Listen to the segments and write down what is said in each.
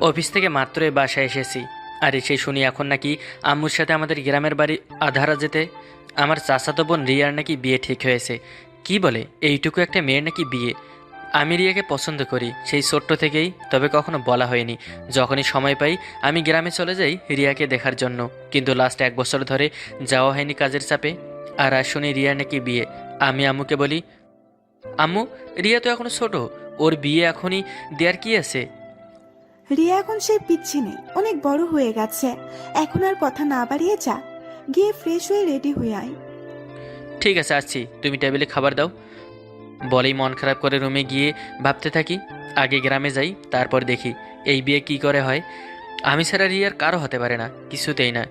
Office থেকে মাত্রই বাসায় এসেছি। আর এসে শুনি এখন নাকি আম্মুর সাথে আমাদের গ্রামের বাড়ি আধারা যেতে। আমার চাচাতো বোন রিয়ার নাকি বিয়ে ঠিক হয়েছে। কি বলে? এইটুকু একটা মেয়ের নাকি বিয়ে? আমি রিয়াকে পছন্দ করি, সেই ছোট্ট থেকেই, তবে কখনো বলা হয়নি। যখনই সময় পাই, আমি গ্রামে চলে যাই রিয়াকে দেখার জন্য। কিন্তু লাস্ট এক বছর ধরে যাওয়া হয়নি কাজের চাপে। আর আর শুনি রিয়ার নাকি বিয়ে। আমি আম্মুকে বলি, আম্মু, রিয়া তো এখনও ছোট। ওর বিয়ে এখনই দেওয়ার কি আছে? রিয়া এখন সেই পিচ্ছি নেই অনেক বড় হয়ে গেছে। এখন আর কথা না বাড়িয়ে যা। গিয়ে ফ্রেশ হয়ে রেডি হয়ে আয়। ঠিক আছে, আসছি। তুমি টেবিলে খাবার দাও। বলেই মন খারাপ করে রুমে গিয়ে ভাবতে থাকি, আগে গ্রামে যাই, তারপর দেখি, এই বিয়ে কি করে হয়? আমি ছাড়া রিয়ার কারও হতে পারে না, কিছুতেই না।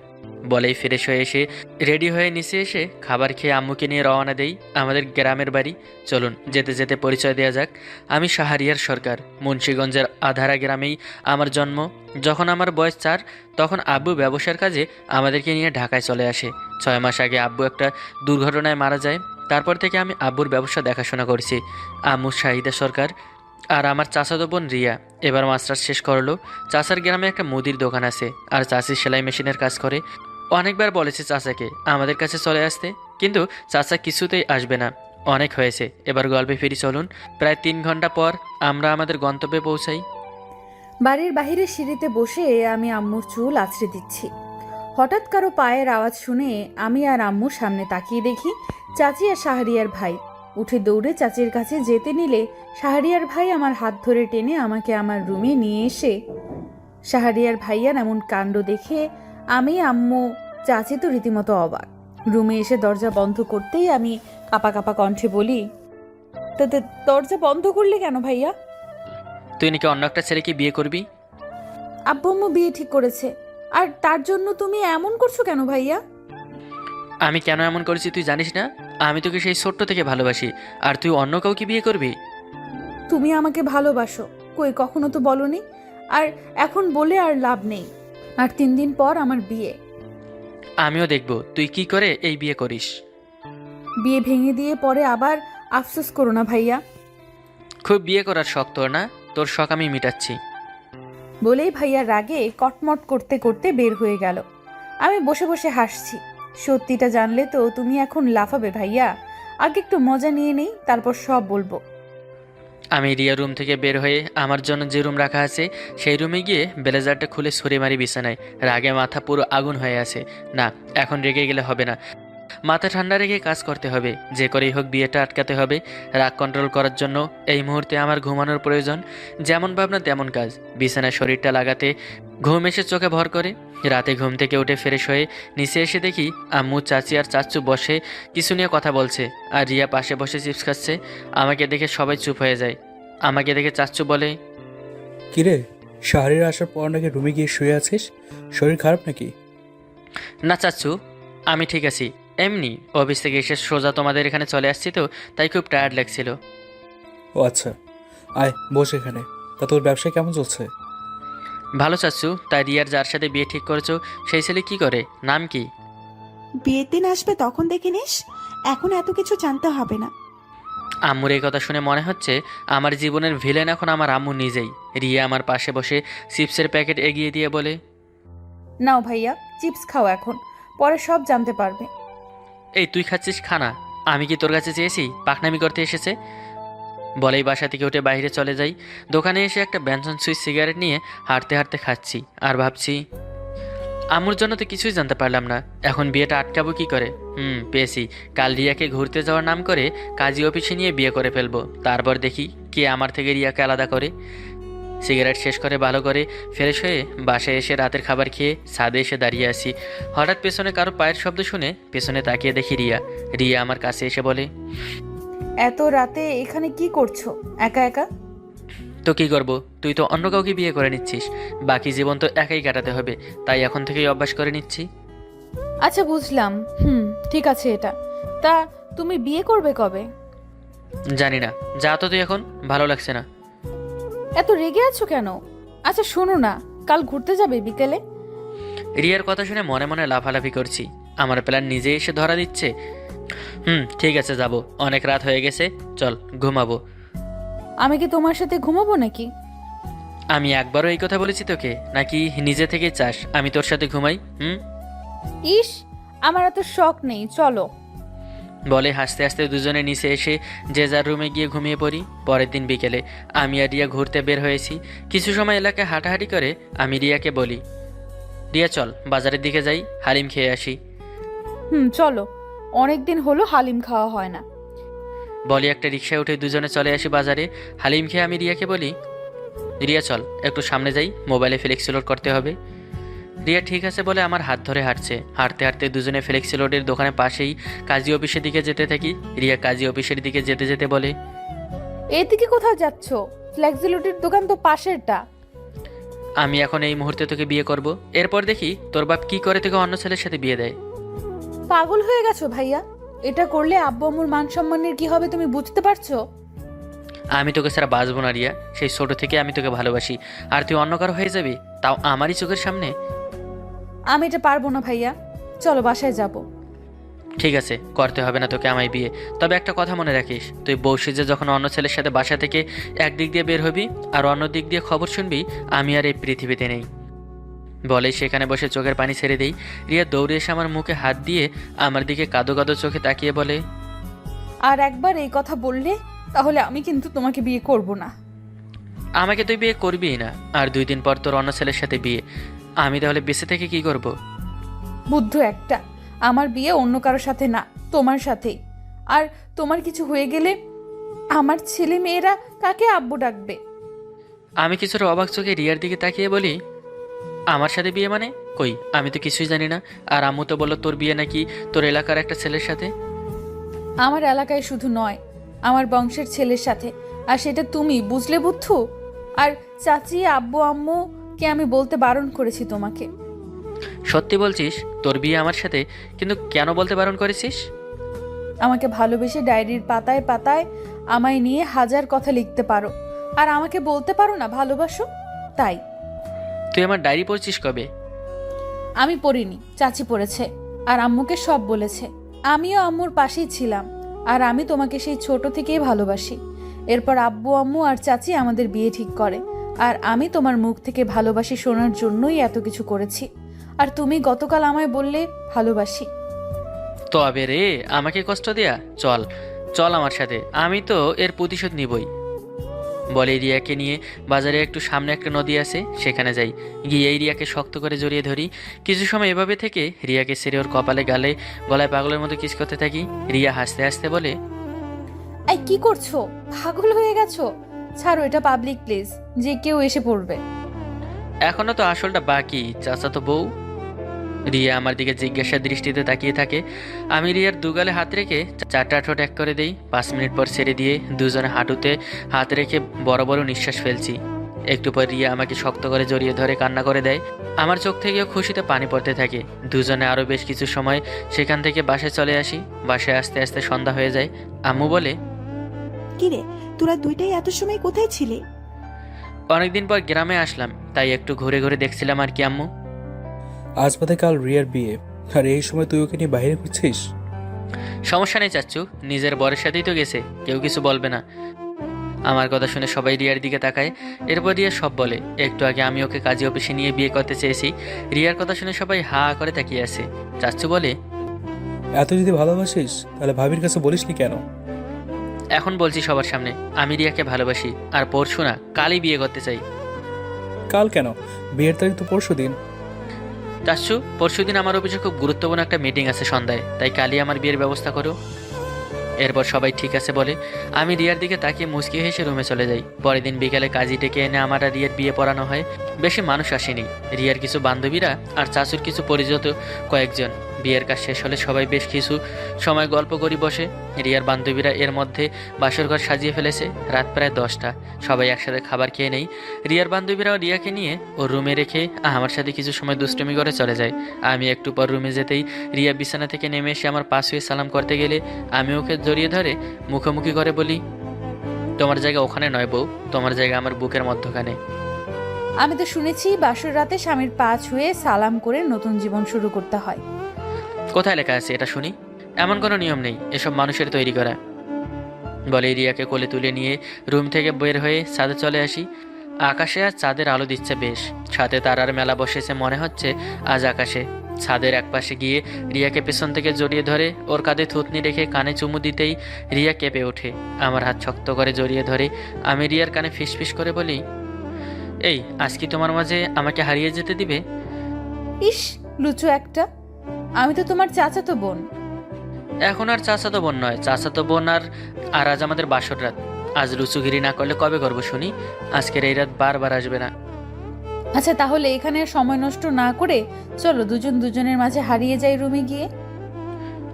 বলেই ফ্রেশ হয়ে এসে রেডি হয়ে নিচে এসে খাবার খেয়ে আম্মুকে নিয়ে রওনা দেই আমাদের গ্রামের বাড়ি। চলুন, যেতে যেতে পরিচয় দেওয়া যাক। আমি সাহারিয়ার সরকার, মুন্সীগঞ্জের আধারা গ্রামেই আমার জন্ম। যখন আমার বয়স চার, তখন আব্বু ব্যবসার কাজে আমাদেরকে নিয়ে ঢাকায় চলে আসে। ছয় মাস আগে আব্বু একটা দুর্ঘটনায় মারা যায়। তারপর থেকে আমি আব্বুর ব্যবসা দেখাশোনা করছি। আম্মু শাহিদা সরকার আর আমার চাচাতো বোন রিয়া। এবার মাস্টার্স শেষ করল। চাচার গ্রামে একটা মুদির দোকান আছে। আর চাষি সেলাই মেশিনের কাজ করে। অনেকবার বলেছে চাচাকে আমাদের কাছে চলে আসতে, কিন্তু চাচা কিছুতেই আসবে না। অনেক হয়েছে। এবার গল্পে ফিরি, চলুন। প্রায় তিন ঘণ্টা পর আমরা আমাদের গন্তব্যে পৌঁছাই। বাড়ির বাইরে সিঁড়িতে বসে আমি আম্মুর চুল আছড়ে দিচ্ছি। হঠাৎ কারও পায়ের আওয়াজ শুনে আমি আর আম্মু সামনে তাকিয়ে দেখি চাচি আর শাহরিয়ার ভাই। উঠে দৌড়ে চাচির কাছে যেতে নিলে শাহরিয়ার ভাই আমার হাত ধরে টেনে আমাকে আমার রুমে নিয়ে এসে শাহরিয়ার ভাইয়ার এমন কাণ্ড দেখে আমি আম্মু চাচি তো রীতিমতো অবাক। রুমে এসে দরজা বন্ধ করতেই আমি কাপা কাপা কণ্ঠে বলি "তো তো দরজা বন্ধ করলে কেন ভাইয়া? তুই নাকি অন্য একটা ছেলেকে বিয়ে করবি? আব্বু আম্মু বিয়ে ঠিক করেছে। আর তার জন্য তুমি এমন করছ কেন ভাইয়া? আমি কেন এমন করেছি তুই জানিস না? আমি তোকে সেই ছোট্ট থেকে ভালোবাসি। আর তুই অন্য কাউকে বিয়ে করবি? তুমি আমাকে ভালোবাসো। কই কখনো তো বলনি? আর এখন বলে আর লাভ নেই। আর তিন দিন পর আমার বিয়ে। আমিও দেখব তুই কি করে এই বিয়ে করিস? বিয়ে ভেঙে দিয়ে পরে আবার আফসোস করো না ভাইয়া। খুব বিয়ে করার শখ তোর না? তোর শখ আমি মিটাচ্ছি। বলেই ভাইয়া রাগে কটমট করতে করতে বের হয়ে গেল। আমি বসে বসে হাসছি। সত্যিটা জানলে তো তুমি এখন লাফাবে ভাইয়া। আগে একটু মজা নিয়ে নেই তারপর সব বলব। আমি রিয়া রুম থেকে বের হয়ে আমার জন্য যে রুম রাখা আছে, সেই রুমে গিয়ে ব্লেজারটা খুলে সরে মারি বিছানায়। রাগে মাথা পুরো আগুন হয়ে আছে। না, এখন রেগে গেলে হবে না। মাথা ঠান্ডা রেখে কাজ করতে হবে। যে করেই হোক বিয়েটা আটকাতে হবে। রাগ কন্ট্রোল করার জন্য এই মুহূর্তে আমার ঘুমানোর প্রয়োজন। যেমন ভাবনা তেমন কাজ। বিছানায় শরীরটা লাগাতে ঘুম এসে চোখে ভর করে। রাতে ঘুম থেকে উঠে ফ্রেশ হয়ে নিচে এসে দেখি আম্মু চাচি আর চাচ্চু বসে কিছু নিয়ে কথা বলছে। আর রিয়া পাশে বসে চিপস খাচ্ছে। আমাকে দেখে সবাই চুপ হয়ে যায়। আমাকে দেখে চাচু বলে কিরে শহরের আসার পর নাকি রুমে গিয়ে শুয়ে আছিস? শরীর খারাপ নাকি? না চাচ্চু আমি ঠিক আছি। এমনি অফিস থেকে এসে সোজা তোমাদের এখানে চলে আসছি তো তাই খুব টায়ার্ড লাগছিল। ও আচ্ছা আয় বস এখানে। তা তোর ব্যবসা কেমন চলছে? ভালো চাচ্চু তাই রিয়ার যার সাথে বিয়ে ঠিক করেছ সেই ছেলে কি করে? নাম কি? বিয়ের দিন আসবে তখন দেখে নিস এখন এত কিছু জানতে হবে না। আম্মুর এই কথা শুনে মনে হচ্ছে আমার জীবনের ভিলেন এখন আমার আম্মু নিজেই। রিয়া আমার পাশে বসে চিপসের প্যাকেট এগিয়ে দিয়ে বলে নাও ভাইয়া চিপস খাও এখন পরে সব জানতে পারবে। এই, তুই খাচ্ছিস খানা। আমি কি তোর কাছে চেয়েছি? পাকনামি করতে এসেছে? বলেই বাসা থেকে উঠে বাইরে চলে যাই। দোকানে এসে একটা ব্যঞ্জন সুইচ সিগারেট নিয়ে হাঁটতে হাঁটতে খাচ্ছি আর ভাবছি, আমুর জন্য তো কিছুই জানতে পারলাম না। এখন বিয়েটা আটকাবো কি করে? হুম, পেয়েছি। কাল রিয়াকে ঘুরতে যাওয়ার নাম করে কাজী অফিসে নিয়ে বিয়ে করে ফেলব। তারপর দেখি কে আমার থেকে রিয়াকে আলাদা করে। সিগারেট শেষ করে ভালো করে ফ্রেশ হয়ে বাসায় এসে রাতের খাবার খেয়ে ছাদে এসে দাঁড়িয়ে আসি হঠাৎ পেছনে কারও পায়ের শব্দ শুনে পেছনে তাকিয়ে দেখি রিয়া। রিয়া আমার কাছে এসে বলে এত রাতে এখানে কি করছ? একা একা? তো কি করব? তুই তো অন্য কাউকে বিয়ে করে নিচ্ছিস। বাকি জীবন তো একাই কাটাতে হবে। তাই এখন থেকেই অভ্যাস করে নিচ্ছি। আচ্ছা বুঝলাম। হুম ঠিক আছে এটা। তা তুমি বিয়ে করবে কবে? জানি না। যা তো তুই এখন ভালো লাগছে না। এত রেগে আছো কেন? আচ্ছা শোনো না কাল ঘুরতে যাবে বিকেলে? রিয়ার কথা শুনে মনে মনে লাফালাফি করছি। আমার প্ল্যান নিজে এসে ধরা দিচ্ছে। হুম ঠিক আছে যাব। অনেক রাত হয়ে গেছে। চল ঘুমাবো। আমি কি তোমার সাথে ঘুমাবো নাকি? আমি একবারও এই কথা বলেছি তোকে? নাকি নিজে থেকে চাস আমি তোর সাথে ঘুমাই? হুম? ইস আমার এত শখ নেই চলো। বলে হাসতে হাসতে দুজনে নিচে এসে যে যার রুমে গিয়ে ঘুমিয়ে পড়ি। পরের দিন বিকেলে আমি আর রিয়া ঘুরতে বের হয়েছি। কিছু সময় এলাকায় হাঁটাহাঁটি করে আমি রিয়াকে বলি রিয়া চল বাজারের দিকে যাই হালিম খেয়ে আসি। হুম চলো। অনেক দিন হলো হালিম খাওয়া হয় না। বলি একটা রিক্সায় উঠে দুজনে চলে আসি বাজারে। হালিম খেয়ে আমি রিয়াকে বলি রিয়া চল একটু সামনে যাই মোবাইলে ফ্লেক্সি লোড করতে হবে। রিয়া ঠিক আছে বলে আমার হাত ধরে হাঁটছে। হাঁটতে হাঁটতে দুজনে ফ্লেক্সি রোডের দোকানের পাশেই কাজী অফিসের দিকে যেতে থাকি। রিয়া কাজী অফিসের দিকে যেতে যেতে বলে এদিকে কোথাও যাচ্ছ? ফ্লেক্সিলিটির দোকান তো পাশেরটা। আমি এখন এই মুহূর্তে তোকে বিয়ে করব। এরপর দেখি তোর বাপ কি করে তোকে অন্য ছেলের সাথে বিয়ে দেয়। পাগল হয়ে গেছো ভাইয়া। এটা করলে আব্বু আম্মুর মান সম্মানের কি হবে তুমি বুঝতে পারছ? আমি তোকে ছাড়া বাঁচবো না রিয়া। সেই ছোট থেকে আমি তোকে ভালোবাসি। আর তুই অন্য কারও হয়ে যাবি তাও আমারই চোখের সামনে? আমি এটা পারব না ভাইয়া। চলো বাসায় যাব। ঠিক আছে করতে হবে না তোকে আমায় বিয়ে। তবে একটা কথা মনে রাখিস তুই বউ সেজে যখন অন্য ছেলের সাথে বাসা থেকে একদিক দিয়ে বের হবি আর অন্য দিক দিয়ে খবর শুনবি আমি আর এই পৃথিবীতে নেই। বলেই সেখানে বসে চোখের পানি ছেড়ে দেই। রিয়া দৌড়ে এসে আমার মুখে হাত দিয়ে আমার দিকে কাদো কাদো চোখে তাকিয়ে বলে আর একবার এই কথা বললে তাহলে আমি কিন্তু তোমাকে বিয়ে করব না। আমাকে তুই বিয়ে করবিই না। আর দুই দিন পর তোর অন্য ছেলের সাথে বিয়ে। আমি তাহলে বেঁচে থেকে কি করব। বুদ্ধ একটা। আমার বিয়ে অন্য কারোর সাথে না তোমার সাথেই। আর তোমার কিছু হয়ে গেলে আমার ছেলে মেয়েরা কাকে আব্বু ডাকবে? আমি কিছুটা অবাক চোখে রিয়ার দিকে তাকিয়ে বলি আমার সাথে বিয়ে মানে? কই আমি তো কিছুই জানি না। আর আম্মু তো বলল তোর বিয়ে নাকি তোর এলাকার একটা ছেলের সাথে? আমার এলাকায় শুধু নয় আমার বংশের ছেলের সাথে। আর সেটা তুমি বুঝলে বুদ্ধু? আর চাচি আব্বু আম্মুকে আমি বলতে বারণ করেছি তোমাকে। সত্যি বলছিস? তোর বিয়ে আমার সাথে কিন্তু কেন বলতে বারণ করেছিস? আমাকে ভালোবেসে ডায়েরির পাতায় পাতায় আমায় নিয়ে হাজার কথা লিখতে পারো। আর আমাকে বলতে পারো না ভালোবাসো? তাই। তুই আমার ডায়েরি পড়ছিস কবে? আমি পড়িনি চাচি পড়েছে আর আম্মুকে সব বলেছে। আমিও আম্মুর পাশেই ছিলাম আর আমি তোমাকে সেই ছোট থেকেই ভালোবাসি। এরপর আব্বু আম্মু আর চাচি আমাদের বিয়ে ঠিক করে। আর আমি তোমার মুখ থেকে ভালোবাসি শোনার জন্যই এত কিছু করেছি। আর তুমি গতকাল আমায় বললে ভালোবাসি। তবে রে আমাকে কষ্ট দেয়া? চল চল আমার সাথে। আমি তো এর প্রতিশোধ নিবই। বলে রিয়াকে নিয়ে বাজারে একটু সামনে একটা নদী আছে সেখানে যাই। গিয়ে রিয়াকে শক্ত করে জড়িয়ে ধরি। কিছু সময় এভাবে থেকে রিয়াকে সেরে ওর কপালে গালে গলায় পাগলের মতো কিস করতে থাকি। রিয়া হাসতে হাসতে বলে এই কি করছ? পাগল হয়ে গেছো? ছাড়ো, এটা পাবলিক প্লেস যে কেউ এসে পড়বে। এখনও তো আসলটা বাকি, চাচা তো বউ। রিয়া আমার দিকে জিজ্ঞাসা দৃষ্টিতে তাকিয়ে থাকে। আমি রিয়ার দুগালে হাত রেখে চারটা ঠোঁট এক করে দেই, পাঁচ মিনিট পর ছেড়ে দিয়ে দুজনে হাঁটুতে হাত রেখে বড় বড় নিঃশ্বাস ফেলছি। একটু পর রিয়া আমাকে শক্ত করে জড়িয়ে ধরে কান্না করে দেয়। আমার চোখ থেকেও খুশিতে পানি পড়তে থাকে। দুজনে আরও বেশ কিছু সময় সেখান থেকে বাসায় চলে আসি। বাসায় আস্তে আস্তে সন্ধ্যা হয়ে যায়। আম্মু বলে কিরে তোরা দুইটাই এত সময় কোথায় ছিলে? অনেকদিন পর গ্রামে আসলাম তাই একটু ঘুরে ঘুরে দেখছিলাম আর কি আম্মু। আজ বাদে কাল রিয়ার বিয়ে আর এই সময় তুই ওকে নিয়ে বাইরে ঘুরছিস? সমস্যা নেই চাচ্চু নিজের বরের সাথেই তো গেছে কেউ কিছু বলবে না। আমার কথা শুনে সবাই রিয়ার দিকে তাকায় এরপর রিয়া সব বলে। একটু আগে আমি ওকে কাজী অফিসে নিয়ে বিয়ে করতে চেয়েছি রিয়ার কথা শুনে সবাই হা করে তাকিয়ে আছে। চাচ্চু বলে এত যদি ভালোবাসিস তাহলে ভাবির কাছে বলিস বলিসনি কেন? এখন বলছি সবার সামনে আমি রিয়াকে ভালোবাসি আর পরশু না কালই বিয়ে করতে চাই। কাল কেন? বিয়ের তারিখ তো পরশু দিন। চাচ্ছু পরশু দিন আমার অফিসে খুব গুরুত্বপূর্ণ একটা মিটিং আছে সন্ধ্যায় তাই কালই আমার বিয়ের ব্যবস্থা করো। এরপর সবাই ঠিক আছে বলে আমি রিয়ার দিকে তাকিয়ে মুচকি হেসে রুমে চলে যাই। পরের দিন বিকেলে কাজী ডেকে এনে আমার আর রিয়ার বিয়ে পড়ানো হয়। বেশি মানুষ আসেনি। রিয়ার কিছু বান্ধবীরা আর চাচুর কিছু পরিচিত কয়েকজন। বিয়ের কাজ শেষ হলে সবাই বেশ কিছু সময় গল্প করি বসে। রিয়ার বান্ধবীরা এর মধ্যে বাসর ঘর সাজিয়ে ফেলেছে, রাত প্রায় দশটা। সবাই একসাথে খাবার খেয়ে নেই। রিয়ার বান্ধবীরাও রিয়াকে নিয়ে ওর রুমে রেখে আমার সাথে কিছু সময় দুষ্টুমি করে চলে যায়। আমি একটু পর রুমে যেতেই রিয়া বিছানা থেকে নেমে এসে আমার পাশ হয়ে সালাম করতে গেলে আমি ওকে জড়িয়ে ধরে মুখোমুখি করে বলি, তোমার জায়গা ওখানে নয় বউ, তোমার জায়গা আমার বুকের মধ্যখানে। আমি তো শুনেছি বাসর রাতে স্বামীর পা ছুঁয়ে সালাম করে নতুন জীবন শুরু করতে হয়। কোথায় লেখা আছে এটা শুনি? এমন কোনো নিয়ম নেই, এসব মানুষের তৈরি করা। বলে রিয়াকে কোলে তুলে নিয়ে রুম থেকে বের হয়ে ছাদে চলে আসি। আকাশে আর চাঁদের আলো দিচ্ছে বেশ। সাথে তারার মেলা বসেছে মনে হচ্ছে আজ আকাশে। ছাদের একপাশে গিয়ে রিয়াকে পেছন থেকে জড়িয়ে ধরে ওর কাঁধে থুতনি রেখে কানে চুমু দিতেই রিয়া কেঁপে ওঠে। আমার হাত শক্ত করে জড়িয়ে ধরে আমি রিয়ার কানে ফিসফিস করে বলি, এই, আজ কি তোমার মাঝে আমাকে হারিয়ে যেতে দিবে? ইস, লুচু একটা। আমি তো তোমার চাচাতো বোন। এখন আর চাচাতো বোন নয় চাচাতো বোন আর আর আজ আমাদের বাসর রাত। আজ লুচুগিরি না করলে কবে করব শুনি? আজকের এই রাত বারবার আসবে না। আচ্ছা তাহলে এখানে আর সময় নষ্ট না করে চলো দুজন দুজনের মাঝে হারিয়ে যাই রুমে গিয়ে।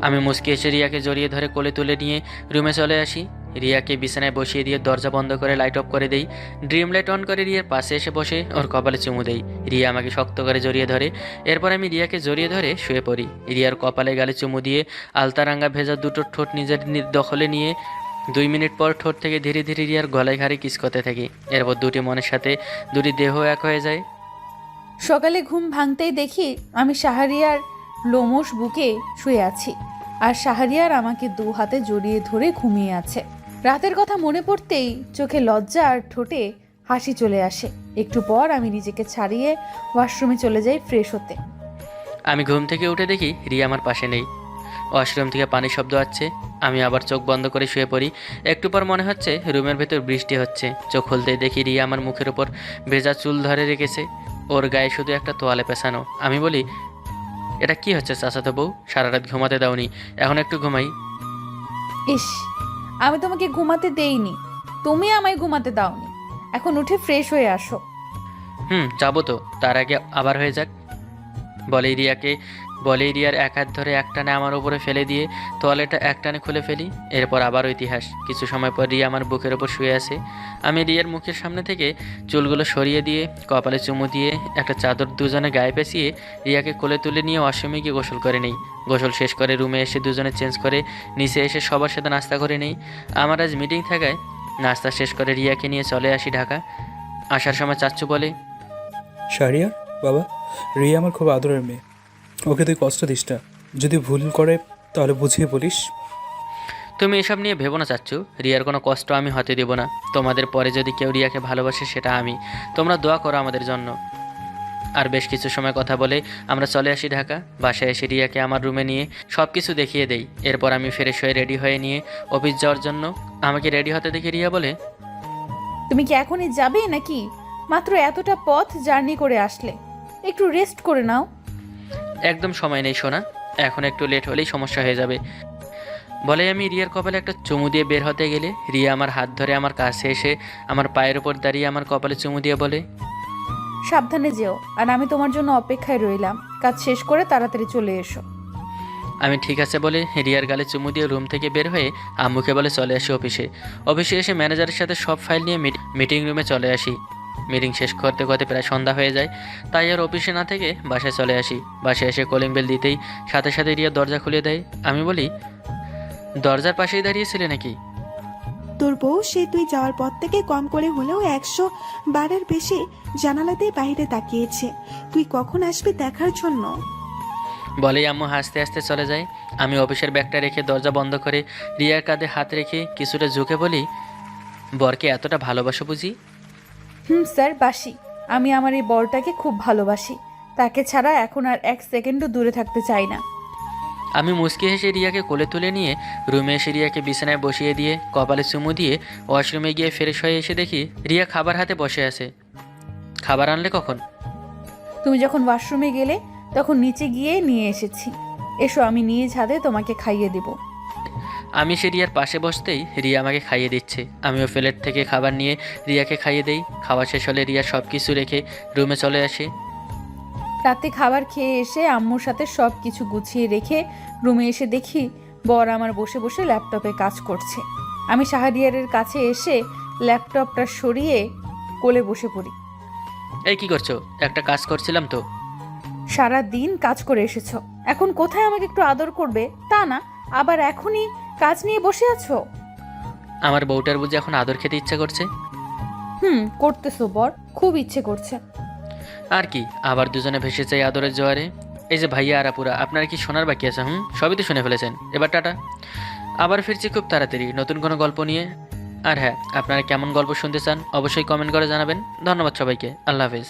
আমি মুসকি এসে রিয়াকে জড়িয়ে ধরে কোলে তুলে নিয়ে রুমে চলে আসি। রিয়াকে বিছানায় বসিয়ে দিয়ে দরজা বন্ধ করে লাইট অফ করে দেই। ড্রিম লাইট অন করে রিয়ার পাশে এসে বসে ওর কপালে চুমু দেই। রিয়া আমাকে শক্ত করে জড়িয়ে ধরে। এরপর আমি রিয়াকে জড়িয়ে ধরে শুয়ে পড়ি। রিয়ার কপালে গালে চুমু দিয়ে আলতারাঙ্গা ভেজা দুটো ঠোঁট নিজের দখলে নিয়ে দুই মিনিট পর ঠোঁট থেকে ধীরে ধীরে রিয়ার গলায় ঘাড়ে কিস করতে থাকি। এরপর দুটি মনের সাথে দুটি দেহ এক হয়ে যায়। সকালে ঘুম ভাঙতেই দেখি আমি শাহরিয়ার লোমস বুকে শুয়ে আছি। আর শাহরিয়ার আমাকে দু হাতে জড়িয়ে ধরে ঘুমিয়ে আছে। রাতের কথা মনে পড়তেই চোখে লজ্জা আর ঠোঁটে হাসি চলে আসে। একটু পর আমি নিজেকে ছাড়িয়ে ওয়াশরুমে চলে যাই ফ্রেশ হতে। আমি ঘুম থেকে উঠে দেখি রিয়া আমার পাশে নেই। ওয়াশরুম থেকে পানির শব্দ আসছে। আমি আবার চোখ বন্ধ করে শুয়ে পড়ি। একটু পর মনে হচ্ছে রুমের ভেতর বৃষ্টি হচ্ছে। চোখ খুলতেই দেখি রিয়া আমার মুখের উপর ভেজা চুল ধরে রেখেছে। ওর গায়ে শুধু একটা তোয়ালে পেছানো। আমি বলি এটা কি হচ্ছে চাচাতো বউ? সারা রাত ঘুমাতে দাওনি। এখন একটু ঘুমাই। ইস আমি তোমাকে ঘুমাতে দেইনি। তুমি আমায় ঘুমাতে দাওনি। এখন উঠে ফ্রেশ হয়ে আসো। হুম, যাব তো। তার আগে আবার হয়ে যাক। বলে রিয়াকে বলে রিয়ার এক হাত ধরে একটানে আমার উপরে ফেলে দিয়ে তোয়ালেটা একটানে খুলে ফেলি। এরপর আবারও ইতিহাস। কিছু সময় পর রিয়া আমার বুকের ওপর শুয়ে আছে। আমি রিয়ার মুখের সামনে থেকে চুলগুলো সরিয়ে দিয়ে, কপালে চুমু দিয়ে, একটা চাদর দুজনে গায়ে পেঁচিয়ে রিয়াকে কোলে তুলে নিয়ে ওয়াশরুমে গিয়ে গোসল করে নেই। গোসল শেষ করে রুমে এসে দুজনে চেঞ্জ করে নিচে এসে সবার সাথে নাস্তা করে নেই। আমার আজ মিটিং থাকায় নাস্তা শেষ করে রিয়াকে নিয়ে চলে আসি ঢাকা। আসার সময় চাচ্চু বলে, শাহরিয়ার, বাবা, রিয়া আমার খুব আদরের মেয়ে। ওকে তুই কষ্ট দিস না। যদি ভুল করে তাহলে বুঝিয়ে বলিস। তুমি এসব নিয়ে ভেবো না চাচ্ছু রিয়ার কোনো কষ্ট আমি হতে দেব না। তোমাদের পরে যদি কেউ রিয়াকে ভালোবাসে সেটা আমি। তোমরা দোয়া করো আমাদের জন্য। আর বেশ কিছু সময় কথা বলে আমরা চলে আসি ঢাকা। বাসায় এসে রিয়াকে আমার রুমে নিয়ে সব কিছু দেখিয়ে দেই। এরপর আমি ফ্রেশ হয়ে রেডি হয়ে নিয়ে অফিস যাওয়ার জন্য। আমাকে রেডি হতে দেখে রিয়া বলে তুমি কি এখনই যাবে নাকি? মাত্র এতটা পথ জার্নি করে আসলে। একটু রেস্ট করে নাও। একদম সময় নেই সোনা। এখন একটু লেট হলেই সমস্যা হয়ে যাবে। বলে আমি রিয়ার কপালে একটা চুমু দিয়ে বের হতে গেলে রিয়া আমার হাত ধরে আমার কাছে এসে আমার পায়ের উপর দাঁড়িয়ে আমার কপালে চুমু দিয়ে বলে সাবধানে যেও আর আমি তোমার জন্য অপেক্ষায় রইলাম। কাজ শেষ করে তাড়াতাড়ি চলে এসো। আমি ঠিক আছে বলে রিয়ার গালে চুমু দিয়ে রুম থেকে বের হয়ে আম্মুকে বলে চলে আসি অফিসে। অফিসে এসে ম্যানেজারের সাথে সব ফাইল নিয়ে মিটিং রুমে চলে আসি। মিটিং শেষ করতে করতে প্রায় সন্ধ্যা হয়ে যায়। তাই আর অফিসে না থেকে বাসায় চলে আসি। বাসায় এসে কলিং বেল দিতেই সাথে সাথে রিয়া দরজা খুলে দেয়। আমি বলি দরজার পাশেই দাঁড়িয়েছিলে নাকি? তোর বউ সে তুই যাওয়ার পর থেকে কম করে হলেও একশো বারের বেশি জানালাতেই বাইরে তাকিয়েছে। তুই কখন আসবি দেখার জন্য? বলেই আম্মু হাসতে হাসতে চলে যায়। আমি অফিসের ব্যাগটা রেখে দরজা বন্ধ করে রিয়ার কাঁধে হাত রেখে কিছুটা ঝুঁকে বলি বরকে এতটা ভালোবাসো বুঝি? হুম স্যার বাসি। আমি আমার এই বরটাকে খুব ভালোবাসি। তাকে ছাড়া এখন আর এক সেকেন্ডও দূরে থাকতে চাই না। আমি মুচকি হেসে রিয়াকে কোলে তুলে নিয়ে রুমে এসে রিয়াকে বিছানায় বসিয়ে দিয়ে কপালে চুমু দিয়ে ওয়াশরুমে গিয়ে ফ্রেশ হয়ে এসে দেখি রিয়া খাবার হাতে বসে আছে। খাবার আনলে কখন? তুমি যখন ওয়াশরুমে গেলে তখন নিচে গিয়ে নিয়ে এসেছি। এসো আমি নিয়ে ছাদে তোমাকে খাইয়ে দেব। আমি সে রিয়ার পাশে বসতেই রিয়া আমাকে খাইয়ে দিচ্ছে। আমিও প্লেট থেকে খাবার নিয়ে রিয়াকে খাইয়ে দেই। খাওয়া শেষ হলে রিয়া সব কিছু রেখে রুমে চলে আসে। রাতে খাবার খেয়ে এসে আম্মুর সাথে সব কিছু গুছিয়ে রেখে রুমে এসে দেখি বর আমার বসে বসে ল্যাপটপে কাজ করছে। আমি শাহাদিয়ারের কাছে এসে ল্যাপটপটা সরিয়ে কোলে বসে পড়ি। এই কি করছ? একটা কাজ করছিলাম তো। সারা দিন কাজ করে এসেছ। এখন কোথায় আমাকে একটু আদর করবে? তা না আবার এখনই কাজ নিয়ে বসে আছো? আমার বউটার বুঝি এখন আদর খেতে ইচ্ছা করছে? হুম করতেছো বর খুব ইচ্ছে করছে। আর কি আবার দুজনে ভেসে চাই আদরের জোয়ারে? এই যে ভাইয়া আর আপুরা আপনার কি শোনার বাকি আছে হুম? সবই তো শুনে ফেলেছেন। এবার টাটা। আবার ফিরছি খুব তাড়াতাড়ি নতুন কোনো গল্প নিয়ে। আর হ্যাঁ আপনারা কেমন গল্প শুনতে চান অবশ্যই কমেন্ট করে জানাবেন। ধন্যবাদ সবাইকে আল্লাহ হাফেজ।